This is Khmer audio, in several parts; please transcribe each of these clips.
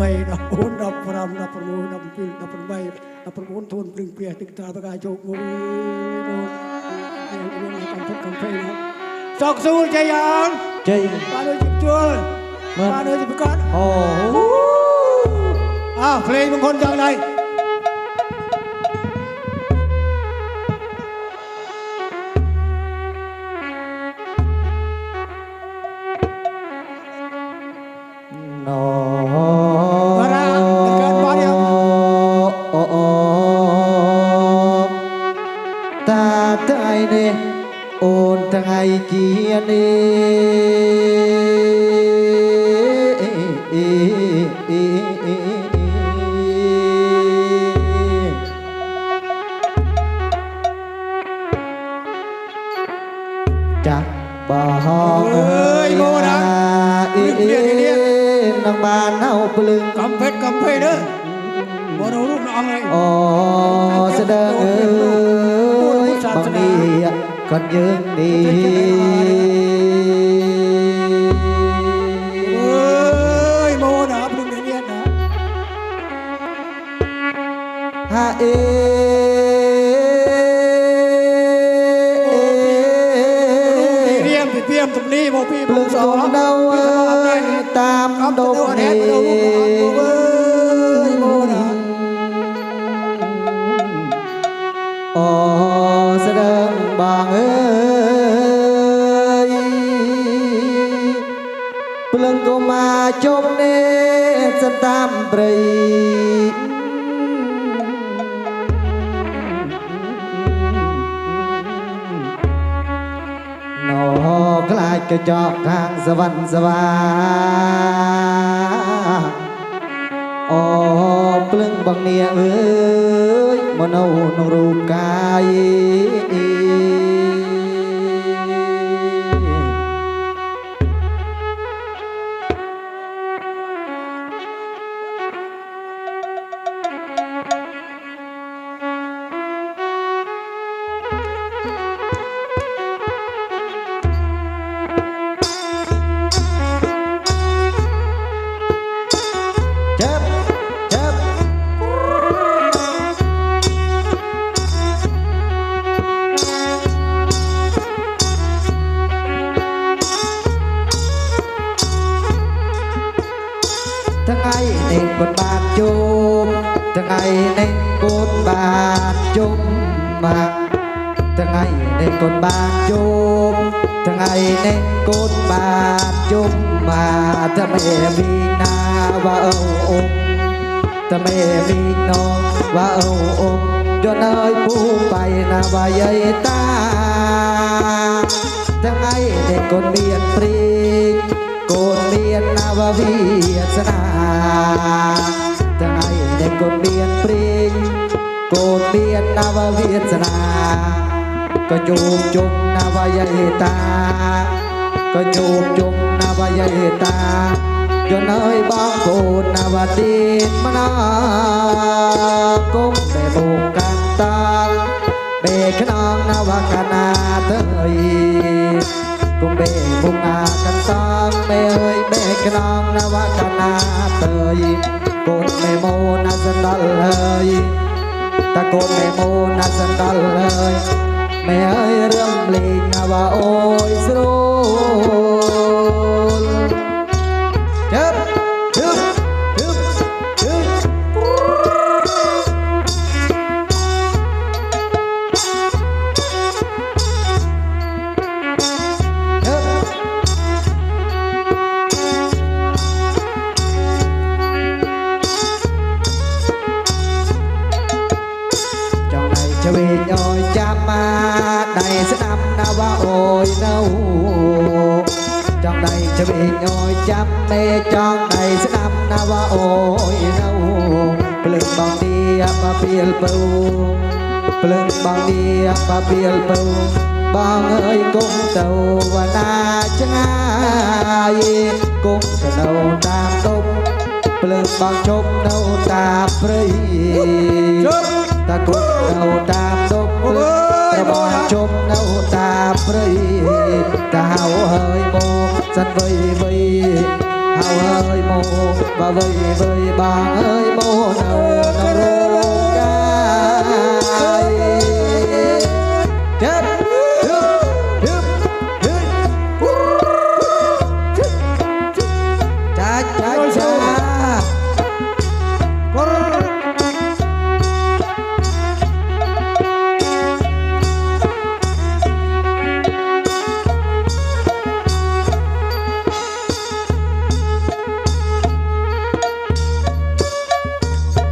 14 15 16 17 18 19ធួនព្រឹងព្រះទឹកតាបកាជោគមួយបងនេះកំពុតកំភេណាសោកសួរចៃយ៉ាងជ័យបានដូចជាជួលមើលបានដូចជាប្រកាសអូអើភ្លេងមង្គលយ៉ាងណាបា នឹងបាននៅភ្លឹងកំពេតកំភេទេបងរូបនៅអង្គហើយអូស្ដើងអើយបងនេះគាត់យើងនេះអើយមកណាព្រឹងនេះណាហាអេរៀមពីពីមទំនីមកពីភ្លឹងសកូនដៅអើយតាមកំដទៅប់អត់នេះហេតុទៅអើ យមកណាអូស្ដើងបងអើយភ្លឹងក៏មកជុំនេះសតាមព្រៃ ខ្លាចកញ្ចក់ខាងសវណ្ណសវាអូភ្លឹងបងនាអើយមនោក្នុងរូបកាយ ថ្ងៃនេះកូនបានជុំមកថ្ងៃនេះកូនបានជុំថ្ងៃនេះកូនបានជុំមកតែមេវីណាវ៉ាអូអ៊ំតែមេវីណូវ៉ាអូអ៊ំយន់អើយពូបែណាវ៉ាយាយតាថ្ងៃនេះកូនមានព្រីងកូនមានណាវ៉ាវិសនា ថ្ងៃនេះកូនមានព្រីងកូនមានណាវ៉ាវិសនាក៏ជួបជុំណាវ៉ាយាយតាក៏ជួបជុំណាវ៉ាយាយតាយន់អើយបងកូនណាវ៉ាទីនមណាគុំតែបុកកាន់តាល់បេខ្នងណាវ៉ាកាណាទៅអីគុំបេមុងអាកាន់តាំងមេអើយបេខ្នងណាវកាណាទៅយ កូនមេមូណាសណ្ដលហើយតាកូនមេមូណាសណ្ដលហើយមេអើយរំលេងណាវអូយស្រួល វេងអើយចាំមកដៃស្ដាប់ណាវ៉ាអូយនៅចង់ដៃឆ្វេងអើយចាំមេចង់ដៃស្ដាប់ណាវ៉ាអូយនៅភ្លើងបងឌីបាពីលពៅភ្លើងបងឌីបាពីលពៅបងអើយគុំទៅវណ្ណាឆ្ងាយគុំទៅនៅតាមដុំភ្លើងបងជប់នៅតាមព្រៃជប់ តាគង់នៅតាមដុកប្រមងជប់នៅតាមព្រៃតាហៅហើយមកសិនវៃវៃហៅហើយមកបើវៃវៃបាន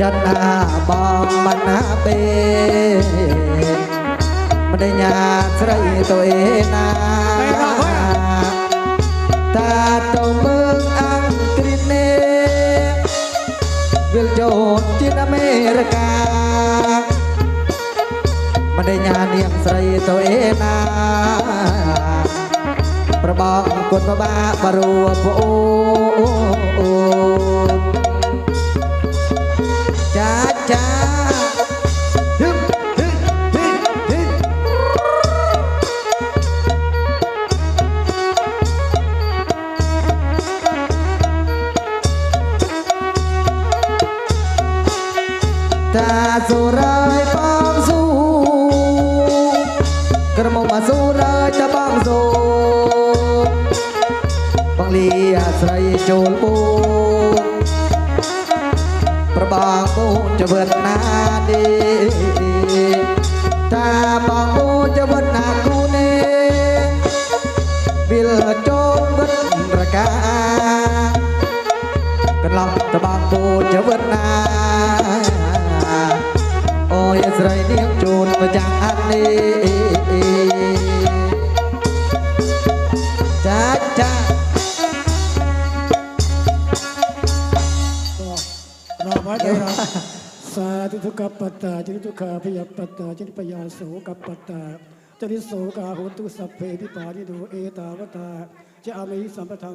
ចន្ទាបងមិនណាពេមិនដេញាស្រីទៅឯណាតាទៅមើលអង្គ្រីនេះវិលយោទីអាមេរិកាមិនដេញានាងស្រីទៅឯណាប្របងគុណបបាបរួពអូអូ តាសូរើយបងស៊ូក្រមុំអាសូរើយតាបងស៊ូបងលីអាស្រ័យចូលបូនប្របងបូនជីវិតណានេះតាបងបូនជីវិតណាគូនេះវិលចូលវិតប្រការកន្លងតាបងបូន dadane dadah Nama dia Sati tu kapata, jadi tu kapiyapata, jadi payaso kapata, jadi soka hutu sabbe vipari do etavata, jadi amai sampatang.